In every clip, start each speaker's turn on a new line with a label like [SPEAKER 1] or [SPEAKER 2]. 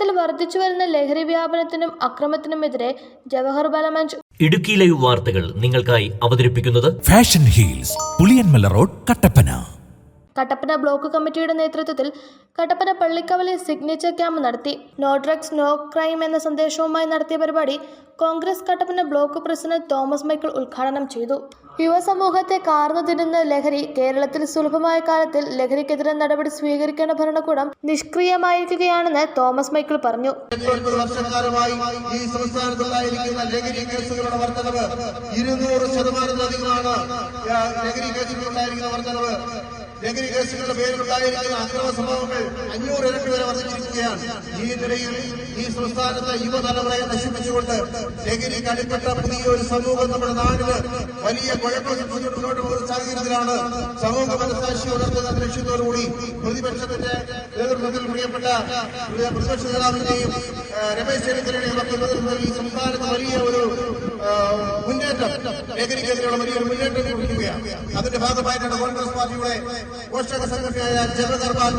[SPEAKER 1] കേരളത്തിൽ വർദ്ധിച്ചു വരുന്ന ലഹരി വ്യാപനത്തിനും അക്രമത്തിനുമെതിരെ ജവഹർ ബലമഞ്ച്
[SPEAKER 2] ഇടുക്കി ലൈവ് വാർത്തകൾ നിങ്ങൾക്കായി അവതരിപ്പിക്കുന്നത്
[SPEAKER 3] fashion heels Puliyanmala road Kattappana.
[SPEAKER 1] Kattappana block കമ്മിറ്റിയുടെ നേതൃത്വത്തിൽ കട്ടപ്പന പള്ളിക്കവലിൽ സിഗ്നേച്ചർ ക്യാമ്പ് നടത്തി. നോ ഡ്രഗ്സ് നോ ക്രൈം എന്ന സന്ദേശവുമായി നടത്തിയ പരിപാടി കോൺഗ്രസ് കട്ടപ്പന ബ്ലോക്ക് പ്രസിഡന്റ് തോമസ് മൈക്കിൾ ഉദ്ഘാടനം ചെയ്തു. യുവസമൂഹത്തെ കാർന്നു തിരുന്ന ലഹരി കേരളത്തിൽ സുലഭമായ കാലത്തിൽ ലഹരിക്കെതിരെ നടപടി സ്വീകരിക്കേണ്ട ഭരണകൂടം നിഷ്ക്രിയമായിരിക്കുകയാണെന്ന് തോമസ് മൈക്കിൾ പറഞ്ഞു.
[SPEAKER 4] ഈ ലഹരി കേസുകളുടെ ഇരുന്നൂറ് ശതമാനത്തിലധികമാണ്. ലഹരി കേസുകളുണ്ടായിരിക്കുന്ന വർധനവ് ലഹരി കേസുകളുടെ പേരിലുണ്ടായിരിക്കുന്ന അക്രമ സംഭവങ്ങൾ അഞ്ഞൂറ് ഇരട്ടി വരെ വർദ്ധിച്ചിരിക്കുകയാണ്. ഈ നിലയിൽ ഈ സംസ്ഥാനത്തെ യുവതലമുറയെ നശിപ്പിച്ചുകൊണ്ട് ലഹരി കടിപ്പെട്ട പുതിയ ഒരു സമൂഹം നമ്മുടെ നാടിന് വലിയ കുഴപ്പം മുന്നോട്ട് പോകുന്ന സാഹചര്യത്തിലാണ് സമൂഹ മനസാക്ഷി ഉണർത്തുന്ന ലക്ഷ്യത്തോടുകൂടി പ്രതിപക്ഷത്തിന്റെ നേതൃത്വത്തിൽ പ്രിയപ്പെട്ട പ്രതിപക്ഷ നേതാവിന്റെയും രമേശ് ചെന്നിത്തലയുടെയും ഈ സംസ്ഥാനത്ത് വലിയ ഒരു മുന്നേറ്റം ലഹരിക്കെതിരെയുള്ള വലിയൊരു മുന്നേറ്റം കുറിക്കുകയാണ് അതിന്റെ ഭാഗമായിട്ടാണ് കോൺഗ്രസ് പാർട്ടിയുടെ പോഷക സംഘടനയായ ജനകർമാർ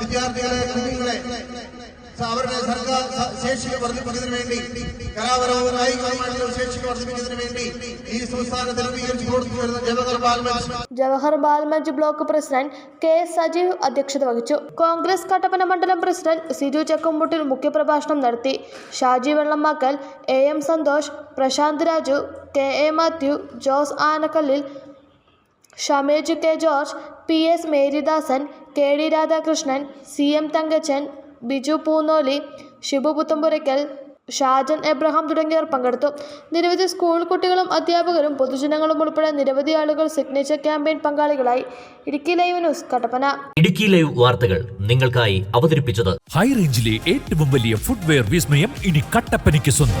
[SPEAKER 4] വിദ്യാർത്ഥികളെ കുഞ്ഞുങ്ങളെ അവരുടെ സർക്കാർ ശേഷി വർദ്ധിപ്പിക്കുന്നതിന് വേണ്ടി കലാപരവും കായികവുമായിട്ടുള്ള ശേഷി വർദ്ധിപ്പിക്കുന്നതിന് വേണ്ടി ഈ സംസ്ഥാനത്തിൽ രൂപീകരിച്ചു കൊടുത്തു വരുന്ന Jawahar Balmanch
[SPEAKER 1] Jawahar Balmanch block president K Sajeev അധ്യക്ഷത വഹിച്ചു. കോൺഗ്രസ് കട്ടപ്പന മണ്ഡലം പ്രസിഡന്റ് സിജു ചക്കുംമുട്ടിൽ മുഖ്യപ്രഭാഷണം നടത്തി. Shaji Vellamakkal A M Santhosh Prashanth Raju K A Mathew Jose Anakkallil Shamej K George P S Merydasan K D Radhakrishnan C M Thankachan Biju Poonnoli Shibu Puthampurackal Shajan Abraham തുടങ്ങിയവർ പങ്കെടുത്തു. നിരവധി school കുട്ടികളും അധ്യാപകരും പൊതുജനങ്ങളും ഉൾപ്പെടെ നിരവധി ആളുകൾ signature campaign പങ്കാളികളായി. Idukki live news Kattappana.
[SPEAKER 2] Idukki live വാർത്തകൾ നിങ്ങൾക്കായി അവതരിപ്പിച്ചത്
[SPEAKER 3] ഹൈ റേഞ്ചിലെ ഏറ്റവും വലിയ ഫുട്വെയർ വിസ്മയം ഇനി കട്ടപ്പനയ്ക്ക് സ്വന്തം.